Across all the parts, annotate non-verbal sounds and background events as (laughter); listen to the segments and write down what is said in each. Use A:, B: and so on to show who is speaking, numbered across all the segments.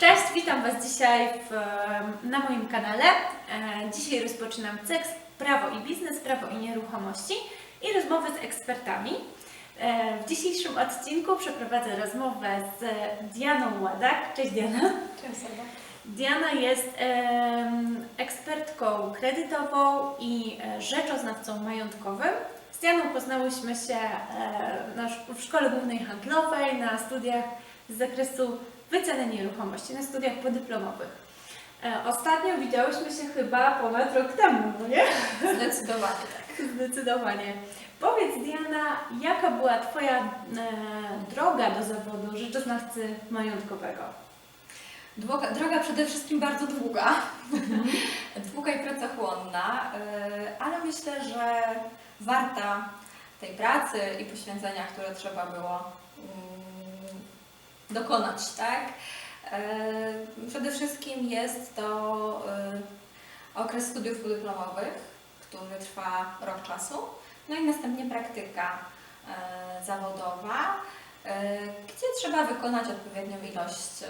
A: Cześć, witam Was dzisiaj w, na moim kanale. E, Dzisiaj rozpoczynam cykl Prawo i biznes, prawo i nieruchomości i rozmowy z ekspertami. E, W dzisiejszym odcinku przeprowadzę rozmowę z Dianą Ładak. Cześć Diana.
B: Cześć Seba.
A: Diana jest ekspertką kredytową i e, rzeczoznawcą majątkowym. Z Dianą poznałyśmy się e, w Szkole Głównej Handlowej na studiach z zakresu wyceny nieruchomości, na studiach podyplomowych. E, ostatnio widziałyśmy się chyba ponad rok temu, no nie?
B: Zdecydowanie tak. (laughs)
A: Zdecydowanie. Powiedz Diana, jaka była Twoja droga do zawodu rzeczoznawcy majątkowego?
B: Droga, droga przede wszystkim bardzo długa. (laughs) długa i pracochłonna, yy, ale myślę, że warta tej pracy i poświęcenia, które trzeba było mm, dokonać, tak? Yy, Przede wszystkim jest to yy, okres studiów podyplomowych, który trwa rok czasu, no i następnie praktyka zawodowa, gdzie trzeba wykonać odpowiednią ilość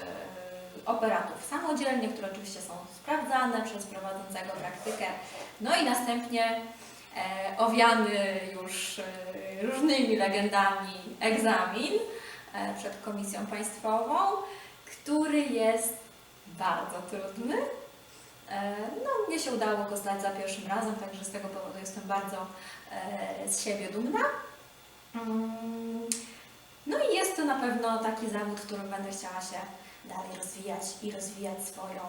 B: operatów samodzielnie, które oczywiście są sprawdzane przez prowadzącego praktykę, no i następnie e, owiany już e, różnymi legendami egzamin e, przed komisją państwową, który jest bardzo trudny. No, mnie się udało go zdać za pierwszym razem, także z tego powodu jestem bardzo z siebie dumna. Mm, No i jest to na pewno taki zawód, w którym będę chciała się dalej rozwijać i rozwijać swoją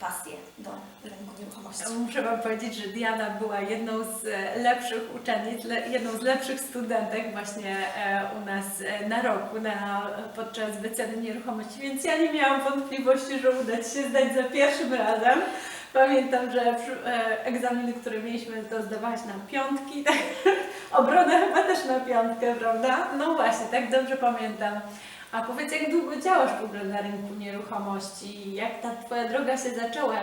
B: pasję do rynku nieruchomości.
A: Muszę Wam powiedzieć, że Diana była jedną z e, lepszych uczennic, jedną z lepszych studentek właśnie e, u nas e, na roku, na, podczas wyceny nieruchomości, więc ja nie miałam wątpliwości, że uda Ci się zdać za pierwszym razem. Pamiętam, że egzaminy, które mieliśmy, to zdawałaś na piątki, (laughs) tak? obronę chyba też na piątkę, prawda? No właśnie, tak dobrze pamiętam. A powiedz, jak długo działasz w ogóle na rynku nieruchomości? Jak ta Twoja droga się zaczęła?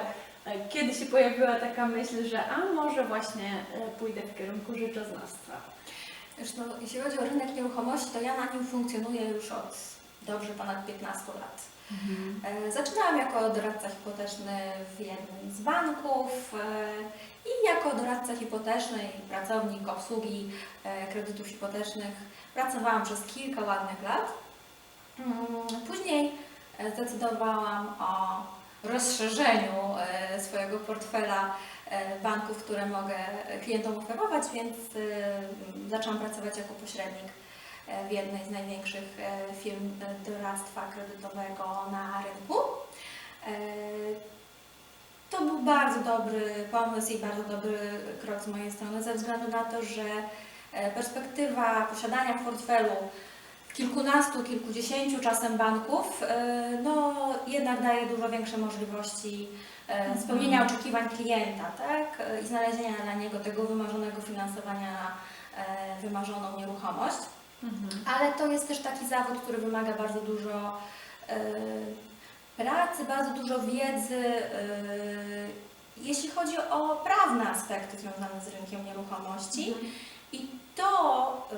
A: Kiedy się pojawiła taka myśl, że a może właśnie e, pójdę w kierunku rzeczoznawstwa?
B: Już no, jeśli chodzi o rynek nieruchomości, to ja na nim funkcjonuję już od dobrze ponad 15 lat. E, Zaczynałam jako doradca hipoteczny w jednym z banków e, i jako doradca hipoteczny i pracownik obsługi kredytów hipotecznych pracowałam przez kilka ładnych lat. Mm, Później e, zdecydowałam o rozszerzeniu e, swojego portfela e, banków, które mogę klientom oferować, więc zaczęłam pracować jako pośrednik w jednej z największych firm doradztwa kredytowego na rynku. To był bardzo dobry pomysł i bardzo dobry krok z mojej strony, ze względu na to, że perspektywa posiadania w portfelu kilkunastu, kilkudziesięciu czasem banków, e, no jednak daje dużo większe możliwości e, spełnienia oczekiwań klienta, tak? I znalezienia dla niego tego wymarzonego finansowania na e, wymarzoną nieruchomość. Ale to jest też taki zawód, który wymaga bardzo dużo pracy, bardzo dużo wiedzy, jeśli chodzi o prawne aspekty związane z rynkiem nieruchomości. I to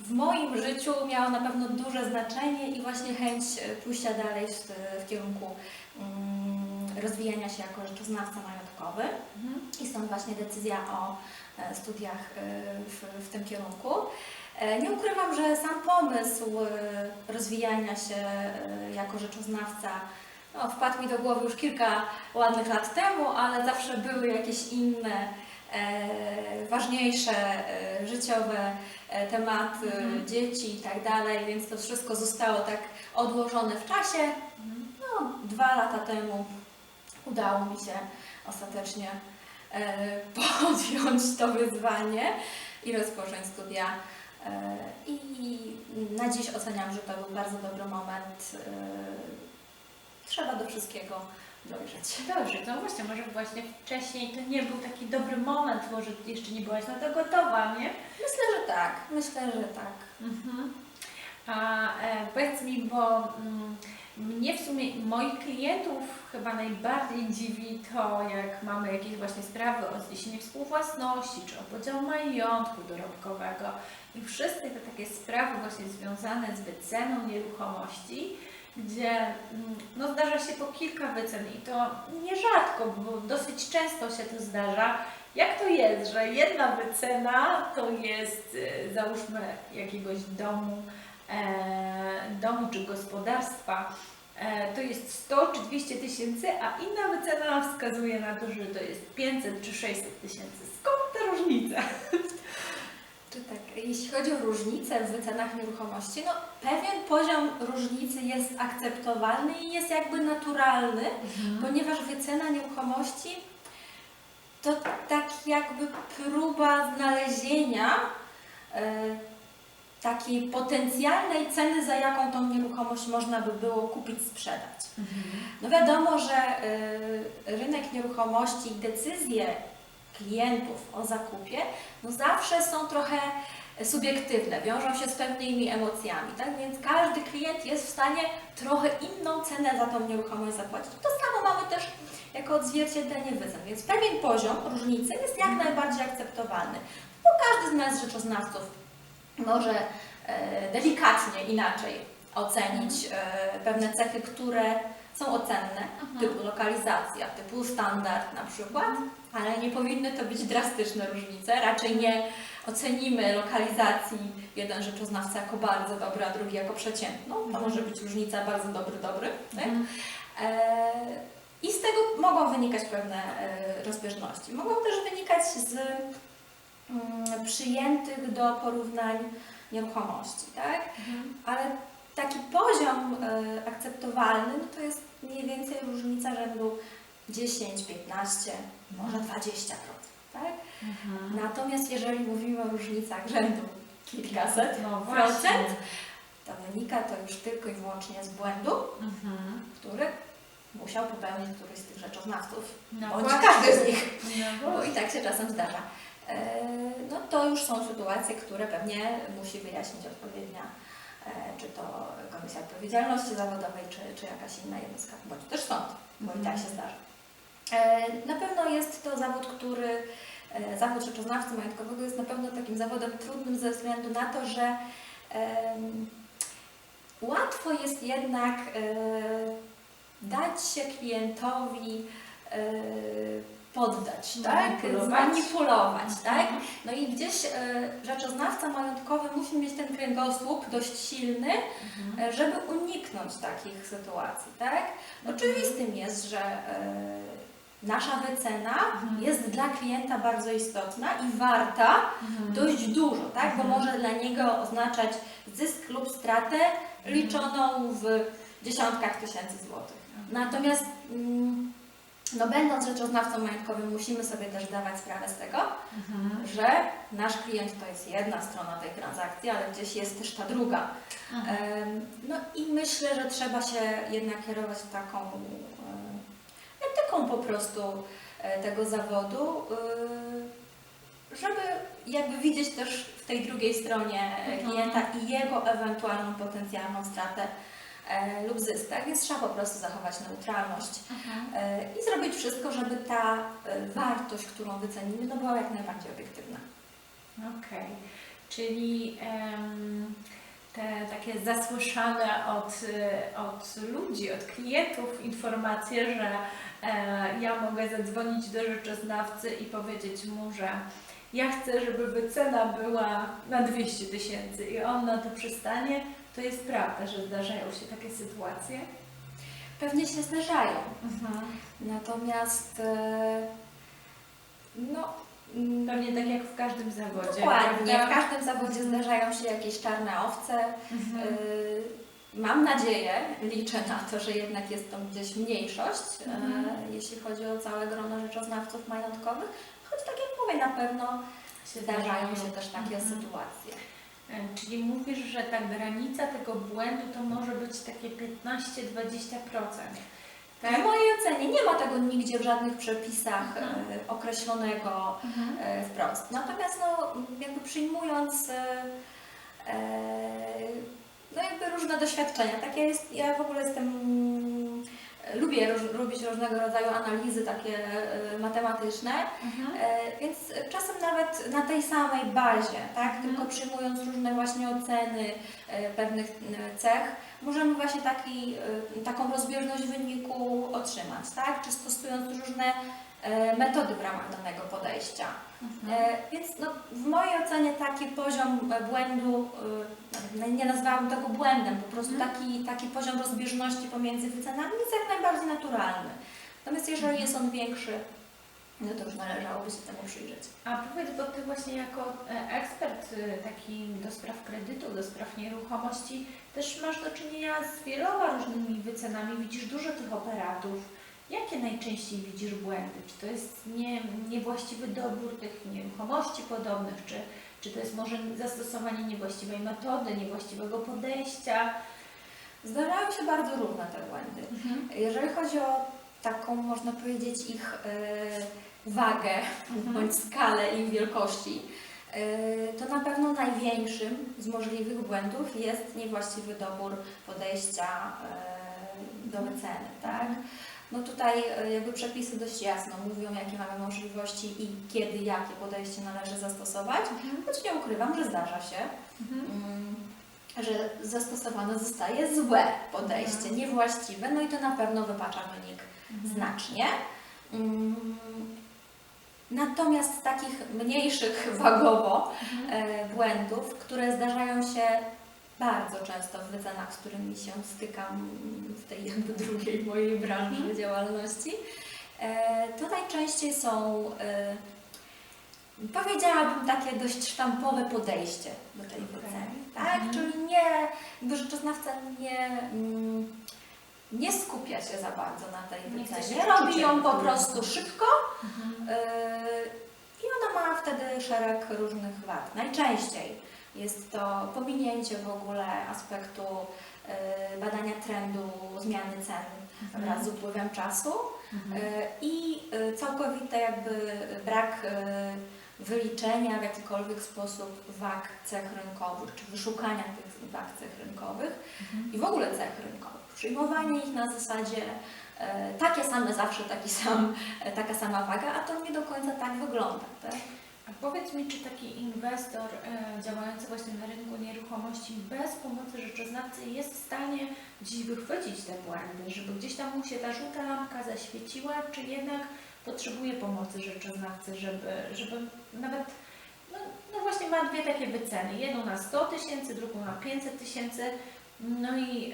B: w moim życiu miało na pewno duże znaczenie i właśnie chęć y, pójścia dalej w, w kierunku mm, rozwijania się jako rzeczoznawca majątkowy. I stąd właśnie decyzja o e, studiach e, w, w tym kierunku. E, Nie ukrywam, że sam pomysł e, rozwijania się e, jako rzeczoznawca no, wpadł mi do głowy już kilka ładnych lat temu, ale zawsze były jakieś inne, e, ważniejsze e, życiowe e, tematy,
A: Mhm.
B: dzieci i tak dalej, więc to wszystko zostało tak odłożone w czasie. No, dwa lata temu udało mi się ostatecznie e, (laughs) podjąć to wyzwanie i rozpocząć studia. E, I na dziś oceniam, że to był bardzo dobry moment. E, Trzeba do wszystkiego dojrzeć.
A: Dobrze, to właśnie, może właśnie wcześniej to nie był taki dobry moment, może jeszcze nie byłaś na to gotowa, nie?
B: Myślę, że tak. Myślę, że tak.
A: Mhm. A e, powiedz mi, bo mm, mnie w sumie moich klientów chyba najbardziej dziwi to, jak mamy jakieś właśnie sprawy o zniesienie współwłasności, czy o podział majątku dorobkowego i wszystkie te takie sprawy właśnie związane z wyceną nieruchomości, gdzie mm, no, zdarza się po kilka wycen i to nierzadko, bo dosyć często się to zdarza. Jak to jest, że jedna wycena to jest y, załóżmy jakiegoś domu, e, domu czy gospodarstwa, e, to jest 100 czy 200 tysięcy, a inna wycena wskazuje na to, że to jest 500 czy 600 tysięcy. Skąd ta różnica? (laughs)
B: Czy tak, jeśli chodzi o różnice w wycenach nieruchomości, no pewien poziom różnicy jest akceptowalny i jest jakby naturalny, ponieważ wycena nieruchomości to tak jakby próba znalezienia e, takiej potencjalnej ceny, za jaką tą nieruchomość można by było kupić, sprzedać. No wiadomo, że e, rynek nieruchomości i decyzje klientów o zakupie no zawsze są trochę subiektywne, wiążą się z pewnymi emocjami, tak? Więc każdy klient jest w stanie trochę inną cenę za tą nieruchomość zapłacić. To samo mamy też jako odzwierciedlenie wycen, więc pewien poziom różnicy jest jak najbardziej akceptowalny. Bo każdy z nas rzeczoznawców może e, delikatnie inaczej ocenić e, pewne cechy, które są ocenne, typu lokalizacja, typu standard na przykład, ale nie powinny to być drastyczne różnice. Raczej nie ocenimy lokalizacji jeden rzeczoznawca jako bardzo dobry, a drugi jako przeciętną. To
A: Mhm.
B: może być różnica bardzo dobry, dobry.
A: Mhm.
B: E, I z tego mogą wynikać pewne e, rozbieżności. Mogą też wynikać z mm, przyjętych do porównań nieruchomości, tak? Ale taki poziom e, akceptowalny no to jest mniej więcej różnica rzędu 10, 15, może 20%. Tak? Natomiast jeżeli mówimy o różnicach rzędu kilkaset
A: No
B: procent, to wynika to już tylko i wyłącznie z błędu,
A: Mhm.
B: który musiał popełnić któryś z tych rzeczoznawców,
A: No
B: bądź
A: właśnie.
B: każdy z nich,
A: No
B: bo i tak się czasem zdarza. E, No to już są sytuacje, które pewnie musi wyjaśnić odpowiednia, czy to Komisja Odpowiedzialności Zawodowej, czy, czy jakaś inna jednostka, bądź też sąd, bo i tak się zdarza. E, Na pewno jest to zawód, który, e, zawód rzeczoznawcy majątkowego jest na pewno takim zawodem trudnym ze względu na to, że łatwo jest jednak e, dać się klientowi poddać, tak?
A: Manipulować.
B: Zmanipulować, tak?
A: Mhm.
B: No i gdzieś e, rzeczoznawca majątkowy musi mieć ten kręgosłup dość silny,
A: Mhm.
B: e, żeby uniknąć takich sytuacji, tak? Oczywistym jest, że e, nasza wycena
A: Mhm.
B: jest dla klienta bardzo istotna i warta
A: Mhm.
B: dość dużo, tak? Bo
A: Mhm.
B: może dla niego oznaczać zysk lub stratę liczoną w dziesiątkach tysięcy złotych. Natomiast mm, no, będąc rzeczoznawcą majątkowym musimy sobie też dawać sprawę z tego,
A: Mhm.
B: że nasz klient to jest jedna strona tej transakcji, ale gdzieś jest też ta druga.
A: Mhm.
B: No i myślę, że trzeba się jednak kierować taką etyką po prostu e, tego zawodu, y, żeby jakby widzieć też w tej drugiej stronie e,
A: Mhm.
B: klienta i jego ewentualną potencjalną stratę e, lub zysk. Tak? Więc trzeba po prostu zachować neutralność
A: Mhm.
B: e, i zrobić wszystko, żeby ta e, wartość, którą wycenimy, no była jak najbardziej obiektywna.
A: Okej, czyli em, te takie zasłyszane od, od ludzi, od klientów informacje, że e, ja mogę zadzwonić do rzeczoznawcy i powiedzieć mu, że ja chcę, żeby wycena była na 200 tysięcy i on na to przystanie, to jest prawda, że zdarzają się takie sytuacje.
B: Pewnie się zdarzają.
A: Mhm.
B: Natomiast e, no, mm,
A: Pewnie tak jak w każdym zawodzie.
B: dokładnie, w
A: prawda?
B: każdym zawodzie zdarzają się jakieś czarne owce.
A: Mhm.
B: Y, Mam nadzieję, liczę na to, że jednak jest to gdzieś mniejszość, e,
A: Mhm.
B: jeśli chodzi o całe grono rzeczoznawców majątkowych, choć tak jak mówię, na pewno zdarzają się też takie
A: Mhm.
B: sytuacje.
A: E, Czyli mówisz, że ta granica tego błędu to może być takie 15-20%.
B: W
A: Tak?
B: mojej ocenie nie ma tego nigdzie w żadnych przepisach
A: Mhm.
B: określonego
A: Mhm.
B: wprost. Natomiast no, jakby przyjmując no jakby różne doświadczenia. Takie jest, ja w ogóle jestem, lubię róż, robić różnego rodzaju analizy takie e, matematyczne, e, więc czasem nawet na tej samej bazie, tak,
A: Mhm.
B: tylko przyjmując różne właśnie oceny e, pewnych e, cech, możemy właśnie taki, e, taką rozbieżność wyniku otrzymać, tak, czy stosując różne e, metody w ramach danego podejścia. E, Więc no, w mojej ocenie taki poziom e, błędu, e, nie nazwałabym tego błędem, po prostu
A: Mhm.
B: taki, taki poziom rozbieżności pomiędzy wycenami jest jak najbardziej naturalny. Natomiast jeżeli
A: Mhm.
B: jest on większy, no to już należałoby się temu przyjrzeć.
A: A powiedz, bo Ty właśnie jako e, ekspert e, taki do spraw kredytu, do spraw nieruchomości, też masz do czynienia z wieloma różnymi wycenami, widzisz dużo tych operatów. Jakie najczęściej widzisz błędy? Czy to jest nie, niewłaściwy dobór tych nieruchomości podobnych, czy, czy to jest może zastosowanie niewłaściwej metody, niewłaściwego podejścia?
B: Zdarzają się bardzo różne te błędy. Jeżeli chodzi o taką, można powiedzieć, ich e, wagę
A: Mhm.
B: bądź skalę ich wielkości, e, to na pewno największym z możliwych błędów jest niewłaściwy dobór podejścia e, do wyceny, tak? No tutaj e, jakby przepisy dość jasno mówią, jakie mamy możliwości i kiedy, jakie podejście należy zastosować, choć nie ukrywam, że zdarza się, mm, że zastosowane zostaje złe podejście,
A: Mhm.
B: niewłaściwe, no i to na pewno wypacza wynik znacznie. Mm, Natomiast takich mniejszych wagowo e, błędów, które zdarzają się bardzo często w wycenach, z którymi się stykam w tej jakby drugiej mojej branży
A: Mhm.
B: działalności, e, to najczęściej są, e, powiedziałabym, takie dość sztampowe podejście do tej
A: Okej.
B: wyceny. Tak?
A: Mhm.
B: Czyli nie, jakby rzeczoznawca nie, mm, nie skupia się za bardzo na tej
A: Nie
B: wycenie. Robi ją po
A: tu-
B: prostu szybko
A: Mhm.
B: Yy, I ona ma wtedy szereg różnych wad. Najczęściej jest to pominięcie w ogóle aspektu yy, badania trendu zmiany cen
A: Mhm.
B: wraz z upływem czasu
A: Mhm.
B: yy, i yy, całkowity jakby brak wyliczenia w jakikolwiek sposób wag cech rynkowych, czy wyszukania tych wag cech rynkowych
A: Mhm.
B: i w ogóle cech rynkowych. Przyjmowanie ich na zasadzie takie same zawsze, taki sam, taka sama waga, a to nie do końca tak wygląda. Tak?
A: A powiedz mi, czy taki inwestor e, działający właśnie na rynku nieruchomości bez pomocy rzeczoznawcy jest w stanie gdzieś wychwycić te błędy, żeby gdzieś tam mu się ta żółta lampka zaświeciła, czy jednak potrzebuje pomocy rzeczoznawcy, żeby, żeby nawet, no, no właśnie ma dwie takie wyceny, jedną na 100 tysięcy, drugą na 500 tysięcy, no i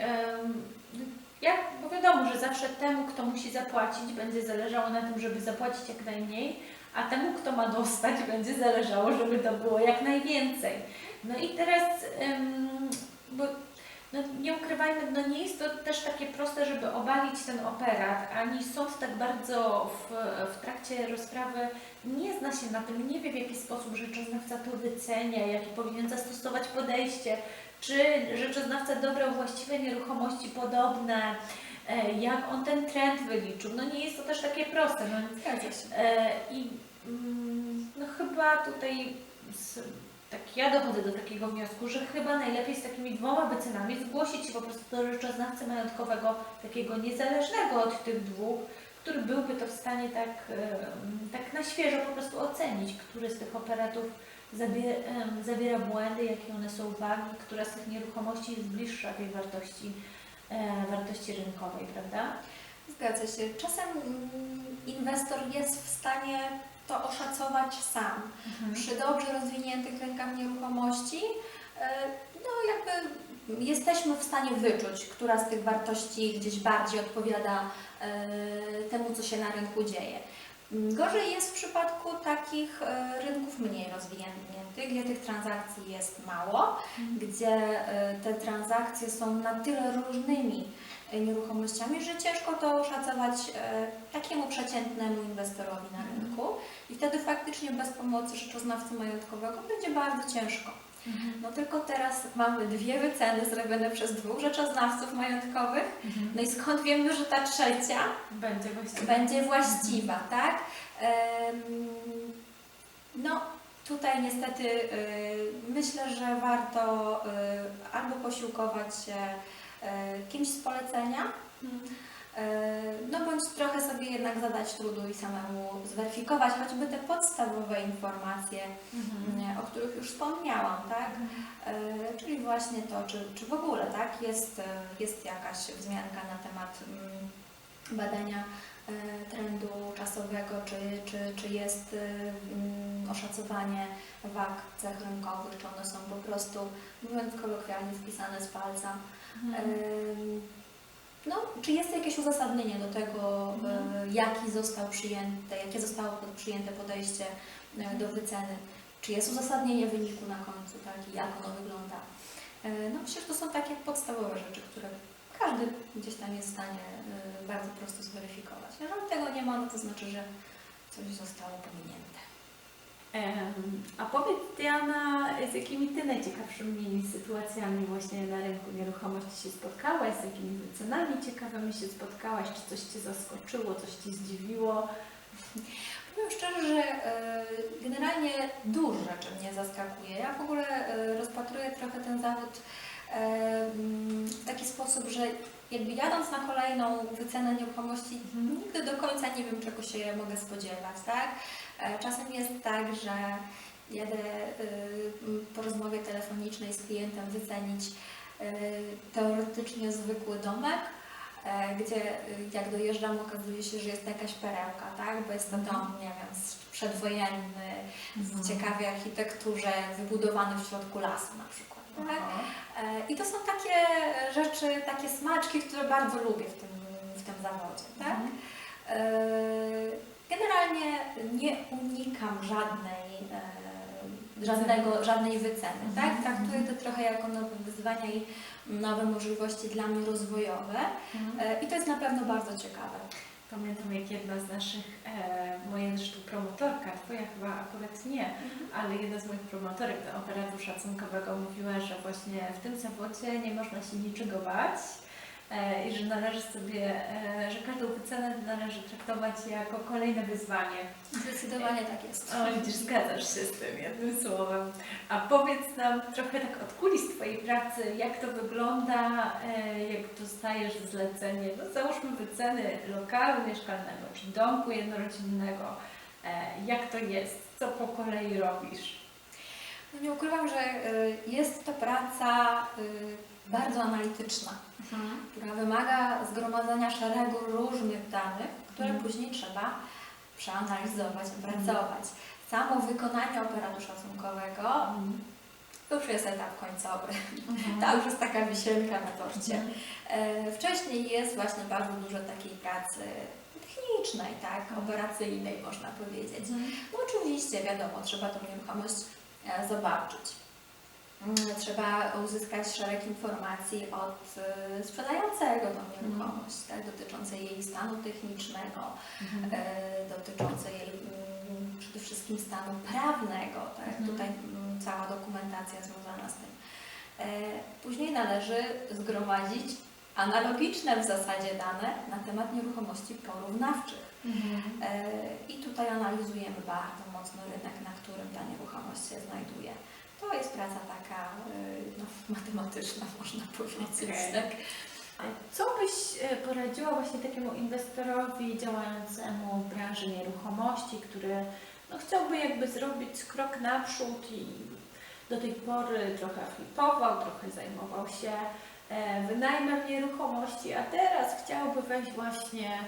A: jak, bo wiadomo, że zawsze temu, kto musi zapłacić, będzie zależało na tym, żeby zapłacić jak najmniej, a temu, kto ma dostać, będzie zależało, żeby to było jak najwięcej. No i teraz, em, bo no nie ukrywajmy, no nie jest to też takie proste, żeby obalić ten operat, ani sąd tak bardzo w, w trakcie rozprawy nie zna się na tym, nie wie w jaki sposób rzeczoznawca to wycenia, jaki powinien zastosować podejście, czy rzeczoznawca dobrał właściwe nieruchomości podobne, e, jak on ten trend wyliczył. No nie jest to też takie proste. No,
B: Zgadza się.
A: E, I no chyba tutaj z, tak ja dochodzę do takiego wniosku, że chyba najlepiej z takimi dwoma wycenami zgłosić się po prostu do rzeczoznawcy majątkowego takiego niezależnego od tych dwóch, który byłby to w stanie tak, tak na świeżo po prostu ocenić, który z tych operatów zawiera błędy, jakie one są wagi, która z tych nieruchomości jest bliższa tej wartości, e, wartości rynkowej, prawda?
B: Zgadza się. Czasem mm, inwestor jest w stanie to oszacować sam. Przy dobrze rozwiniętych rynkach nieruchomości, e, no jakby jesteśmy w stanie wyczuć, która z tych wartości gdzieś bardziej odpowiada e, temu, co się na rynku dzieje. Gorzej jest w przypadku takich e, rynków mniej rozwiniętych, gdzie tych transakcji jest mało, gdzie e, te transakcje są na tyle różnymi nieruchomościami, że ciężko to oszacować e, takiemu przeciętnemu inwestorowi na rynku i wtedy faktycznie bez pomocy rzeczoznawcy majątkowego będzie bardzo ciężko. No tylko teraz mamy dwie wyceny zrobione przez dwóch rzeczoznawców majątkowych, no i skąd wiemy, że ta trzecia
A: Będzie właściwie.
B: będzie właściwa, tak? No, Tutaj niestety y, myślę, że warto y, albo posiłkować się kimś z polecenia, y, no bądź trochę sobie jednak zadać trudu i samemu zweryfikować choćby te podstawowe informacje, y, o których już wspomniałam, tak? Y, Czyli właśnie to, czy, czy w ogóle tak, jest, jest jakaś wzmianka na temat mm, badania trendu czasowego, czy, czy, czy jest mm, oszacowanie wag cech rynkowych, czy one są po prostu, mówiąc kolokwialnie, spisane z palca. Ym, No, czy jest jakieś uzasadnienie do tego, y, jaki został przyjęty, jakie zostało przyjęte podejście y, do wyceny? Czy jest uzasadnienie wyniku na końcu, tak, i jak ono wygląda? Y, No myślę, że to są takie podstawowe rzeczy, które każdy gdzieś tam jest w stanie bardzo prosto zweryfikować. Jeżeli tego nie ma, no to znaczy, że coś zostało pominięte.
A: A powiedz Diana, z jakimi Ty najciekawszymi sytuacjami właśnie na rynku nieruchomości się spotkałaś, z jakimi wycenami ciekawymi się spotkałaś, czy coś Cię zaskoczyło, coś Cię zdziwiło?
B: Powiem szczerze, że e, generalnie dużo rzeczy mnie zaskakuje. Ja w ogóle e, rozpatruję trochę ten zawód e, mm, w taki sposób, że jakby jadąc na kolejną wycenę nieruchomości, nigdy do końca nie wiem, czego się mogę spodziewać, tak? E, Czasem jest tak, że jadę e, po rozmowie telefonicznej z klientem wycenić e, teoretycznie zwykły domek, gdzie jak dojeżdżam okazuje się, że jest jakaś perełka, tak? Bo jest to dom, nie wiem, przedwojenny, w ciekawej architekturze, wybudowany w środku lasu na przykład. Tak? I to są takie rzeczy, takie smaczki, które bardzo lubię w tym, w tym zawodzie. Tak?
A: Mhm.
B: Generalnie nie unikam żadnej, e, żadnego, żadnej wyceny. Tak?
A: Mhm.
B: Traktuję to trochę jako nowe wyzwania i nowe możliwości dla mnie rozwojowe. E, I to jest na pewno bardzo ciekawe.
A: Pamiętam jak jedna z naszych, e, moja zresztą promotorka, Twoja chyba akurat nie, ale jedna z moich promotorek do operatu szacunkowego mówiła, że właśnie w tym zawodzie nie można się niczego bać i że należy sobie, e, że każdą wycenę należy traktować jako kolejne wyzwanie.
B: Zdecydowanie tak jest.
A: O, widzisz, zgadzasz się z tym jednym słowem. A powiedz nam trochę tak od kulis Twojej pracy, jak to wygląda, e, jak dostajesz zlecenie, no załóżmy wyceny lokalu mieszkalnego czy domku jednorodzinnego. E, Jak to jest? Co po kolei robisz?
B: No nie ukrywam, że jest to praca y, bardzo analityczna, która wymaga zgromadzenia szeregu różnych danych, które
A: Mhm.
B: później trzeba przeanalizować, opracować. Samo wykonanie operatu szacunkowego to już jest etap końcowy. (laughs) To już jest taka wisienka na torcie. E, Wcześniej jest właśnie bardzo dużo takiej pracy technicznej, tak, operacyjnej można powiedzieć. No oczywiście, wiadomo, trzeba tą nieruchomość e, zobaczyć. Mm, Trzeba uzyskać szereg informacji od e, sprzedającego tą nieruchomość, tak, dotyczącej jej stanu technicznego, e, dotyczącej jej mm, przede wszystkim stanu prawnego. Tak?
A: Mhm.
B: Tutaj mm, cała dokumentacja związana z tym. E, Później należy zgromadzić analogiczne w zasadzie dane na temat nieruchomości porównawczych. E, I tutaj analizujemy bardzo mocno rynek, na którym ta nieruchomość się znajduje. To jest praca taka e, no, matematyczna, (laughs) można powiedzieć.
A: Okej.
B: Tak?
A: Co byś e, poradziła właśnie takiemu inwestorowi działającemu w branży nieruchomości, który no, chciałby jakby zrobić krok naprzód i do tej pory trochę flipował, trochę zajmował się e, wynajmem nieruchomości, a teraz chciałby wejść właśnie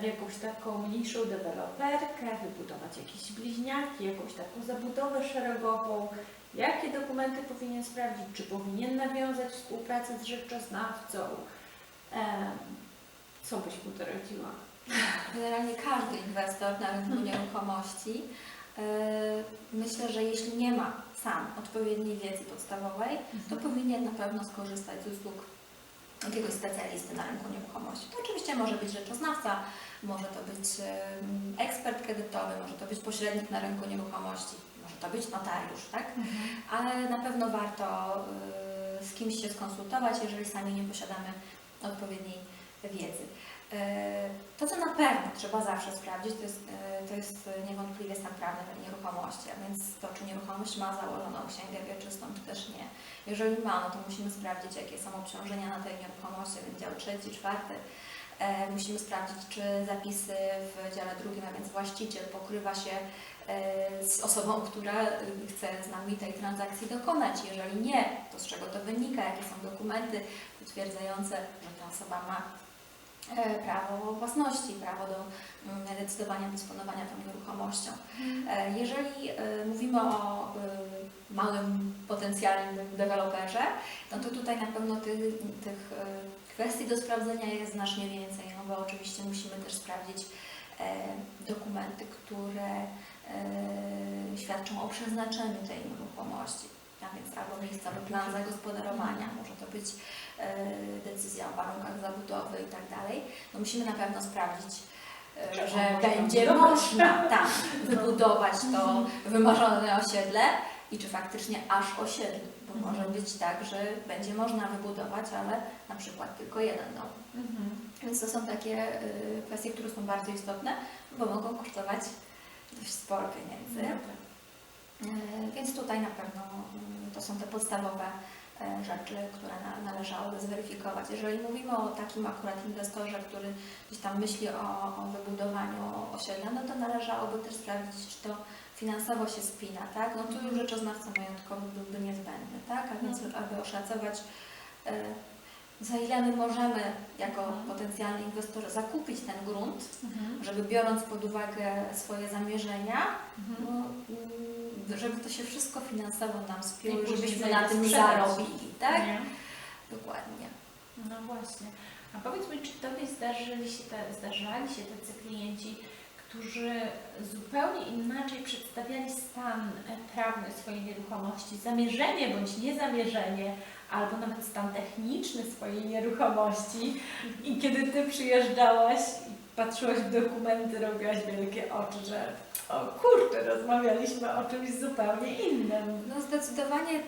A: w jakąś taką mniejszą deweloperkę, wybudować jakieś bliźniaki, jakąś taką zabudowę szeregową. Jakie dokumenty powinien sprawdzić? Czy powinien nawiązać współpracę z rzeczoznawcą? Co byś mu doradziła?
B: Generalnie każdy inwestor na rynku nieruchomości e, myślę, że jeśli nie ma sam odpowiedniej wiedzy podstawowej, to powinien na pewno skorzystać z usług jakiegoś specjalisty na rynku nieruchomości. To oczywiście może być rzeczoznawca, może to być ekspert kredytowy, może to być pośrednik na rynku nieruchomości, może to być notariusz, tak? ale na pewno warto y, z kimś się skonsultować, jeżeli sami nie posiadamy odpowiedniej wiedzy. E, To, co na pewno trzeba zawsze sprawdzić, to jest, e, to jest niewątpliwie stan prawny tej nieruchomości, a więc to, czy nieruchomość ma założoną księgę wieczystą, czy też nie. Jeżeli ma, no to musimy sprawdzić, jakie są obciążenia na tej nieruchomości, więc dział trzeci, czwarty. E, Musimy sprawdzić, czy zapisy w dziale drugim, a więc właściciel pokrywa się e, z osobą, która e, chce z nami tej transakcji dokonać. Jeżeli nie, to z czego to wynika, jakie są dokumenty potwierdzające, że ta osoba ma prawo własności, prawo do mm, decydowania, dysponowania tą nieruchomością. E, Jeżeli mówimy o małym potencjalnym deweloperze, no to tutaj na pewno tych, tych kwestii do sprawdzenia jest znacznie więcej, no bo oczywiście musimy też sprawdzić e, dokumenty, które e, świadczą o przeznaczeniu tej nieruchomości. A więc albo miejscowy plan zagospodarowania, może to być e, decyzja o warunkach zabudowy i tak dalej. No musimy na pewno sprawdzić, że będzie można tam wybudować (laughs) to wymarzone osiedle i czy faktycznie aż osiedle, bo
A: Mhm.
B: może być tak, że będzie można wybudować, ale na przykład tylko jeden dom.
A: Mhm.
B: Więc to są takie y, kwestie, które są bardzo istotne, bo mogą kosztować dość sporo pieniędzy. E, Więc tutaj na pewno mm, to są te podstawowe e, rzeczy, które na, należałoby zweryfikować. Jeżeli mówimy o takim akurat inwestorze, który gdzieś tam myśli o, o wybudowaniu osiedla, no to należałoby też sprawdzić, czy to finansowo się spina, tak? No tu już rzeczoznawca majątkowy byłby niezbędny, tak? A więc aby oszacować e, za ile my możemy jako
A: Mhm.
B: potencjalni inwestorzy zakupić ten grunt,
A: Mhm.
B: żeby biorąc pod uwagę swoje zamierzenia,
A: Mhm.
B: no, mm, żeby to się wszystko finansowo nam
A: później
B: żebyśmy na tym zarobili, tak?
A: Nie?
B: Dokładnie.
A: No właśnie. A powiedz mi, czy Tobie zdarzyli się, te, zdarzali się tacy klienci, którzy zupełnie inaczej przedstawiali stan e, prawny swojej nieruchomości, zamierzenie bądź niezamierzenie, albo nawet stan techniczny swojej nieruchomości i kiedy Ty przyjeżdżałaś i patrzyłaś w dokumenty, robiłaś wielkie oczy, że o kurczę, rozmawialiśmy o czymś zupełnie innym.
B: No zdecydowanie,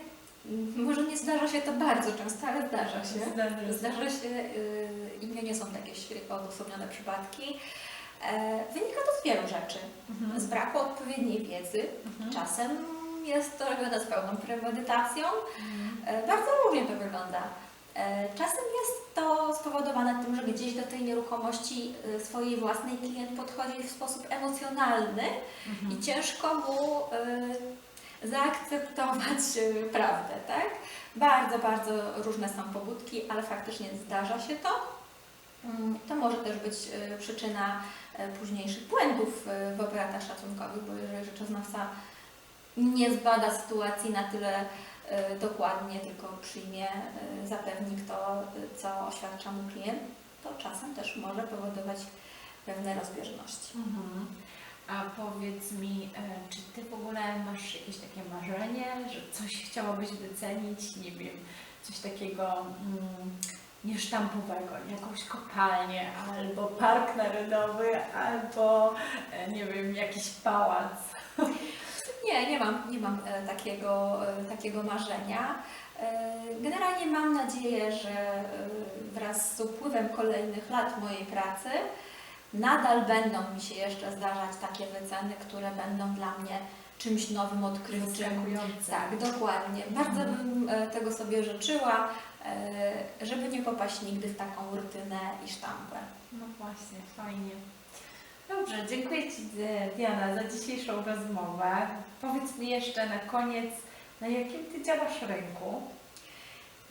B: może nie zdarza się to bardzo często, ale zdarza się.
A: Zdarza się.
B: Zdarza się y, i nie są to jakieś odosobnione przypadki. E, Wynika to z wielu rzeczy.
A: Mhm.
B: Z braku odpowiedniej wiedzy.
A: Mhm.
B: Czasem jest to robione z pełną premedytacją.
A: Mhm.
B: E, Bardzo różnie to wygląda. E, Czasem jest to spowodowane tym, że gdzieś do tej nieruchomości swojej własnej klient podchodzi w sposób emocjonalny
A: Mhm.
B: i ciężko mu zaakceptować prawdę, tak? Bardzo, bardzo różne są pobudki, ale faktycznie zdarza się to. Mm, To może też być e, przyczyna e, późniejszych błędów e, w operatach szacunkowych, bo jeżeli rzeczoznawca nie zbada sytuacji na tyle dokładnie, tylko przyjmie, e, zapewni to, co oświadcza mu klient, to czasem też może powodować pewne rozbieżności.
A: Mhm. A powiedz mi, czy Ty w ogóle masz jakieś takie marzenie, że coś chciałabyś wycenić, nie wiem, coś takiego mm, niesztampowego, jakąś kopalnię, albo park narodowy, albo e, nie wiem, jakiś pałac. (laughs)
B: Nie, nie mam, nie mam e, takiego, e, takiego marzenia. Generalnie mam nadzieję, że wraz z upływem kolejnych lat mojej pracy nadal będą mi się jeszcze zdarzać takie wyceny, które będą dla mnie czymś nowym.
A: Zaskakujące.
B: Tak, dokładnie. Bardzo
A: Mhm.
B: bym tego sobie życzyła, żeby nie popaść nigdy w taką rutynę i sztampę.
A: No właśnie, fajnie. Dobrze, dziękuję Ci e, Diana za dzisiejszą rozmowę. Powiedz mi jeszcze na koniec, na jakim Ty działasz rynku?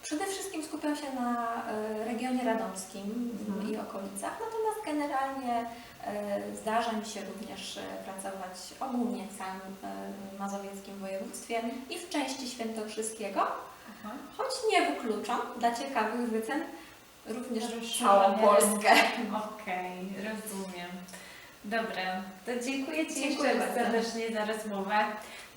B: Przede wszystkim skupiam się na e, regionie radomskim
A: Mhm.
B: i okolicach, natomiast generalnie e, zdarza mi się również e, pracować ogólnie w całym e, mazowieckim województwie i w części świętokrzyskiego,
A: Aha.
B: choć nie wykluczam dla ciekawych wycen również
A: Rozszerzenie
B: całą Polskę. (laughs)
A: Okej, rozumiem. Dobra, to dziękuję Ci
B: Dziękuję
A: jeszcze
B: bardzo.
A: serdecznie za rozmowę.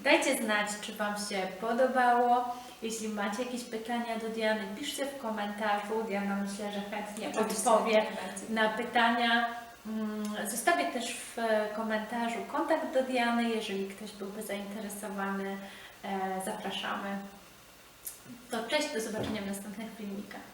A: Dajcie znać, czy Wam się podobało. Jeśli macie jakieś pytania do Diany, piszcie w komentarzu. Diana myślę, że chętnie
B: Oczywiście,
A: odpowie na pytania. Mm, Zostawię też w komentarzu kontakt do Diany, jeżeli ktoś byłby zainteresowany. e, Zapraszamy. To cześć, do zobaczenia w następnych filmikach.